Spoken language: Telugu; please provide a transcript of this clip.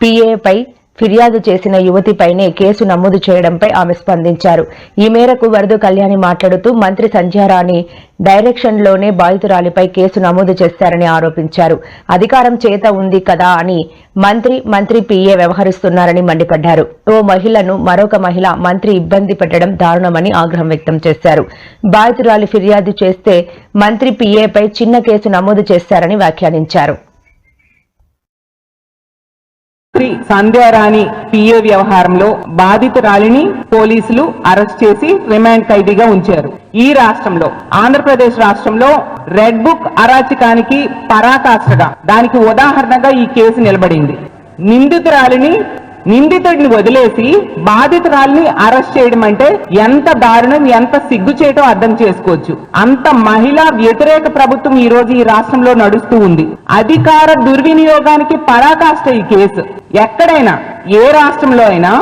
పీఏపై ఫిర్యాదు చేసిన యువతిపైనే కేసు నమోదు చేయడంపై ఆమె స్పందించారు. ఈ మేరకు వరదు కళ్యాణి మాట్లాడుతూ మంత్రి సంధ్యారాణి డైరెక్షన్లోనే బాధితురాలిపై కేసు నమోదు చేశారని ఆరోపించారు. అధికారం చేత ఉంది కదా అని మంత్రి మంత్రి పీఏ వ్యవహరిస్తున్నారని మండిపడ్డారు. ఓ మహిళను మరొక మహిళ మంత్రి ఇబ్బంది పెట్టడం దారుణమని ఆగ్రహం వ్యక్తం చేశారు. బాధితురాలి ఫిర్యాదు చేస్తే మంత్రి పీఏపై చిన్న కేసు నమోదు చేశారని వ్యాఖ్యానించారు. శ్రీ సంధ్యారాణి పిఏ వ్యవహారంలో బాధితురాలిని పోలీసులు అరెస్ట్ చేసి రిమాండ్ ఖైదీగా ఉంచారు. ఈ రాష్ట్రంలో ఆంధ్రప్రదేశ్ రాష్ట్రంలో రెడ్ బుక్ అరాచకానికి పరాకాష్ఠగా దానికి ఉదాహరణగా ఈ కేసు నిలబడింది. నిందితురాలిని నిందితుడిని వదిలేసి బాధితురాలిని అరెస్ట్ చేయడం అంటే ఎంత దారుణం ఎంత సిగ్గు చేయటం అర్థం చేసుకోవచ్చు. అంత మహిళా వ్యతిరేక ప్రభుత్వం ఈ రోజు ఈ రాష్ట్రంలో నడుస్తూ ఉంది. అధికార దుర్వినియోగానికి పరాకాష్ట ఈ కేసు. ఎక్కడైనా ఏ రాష్ట్రంలో అయినా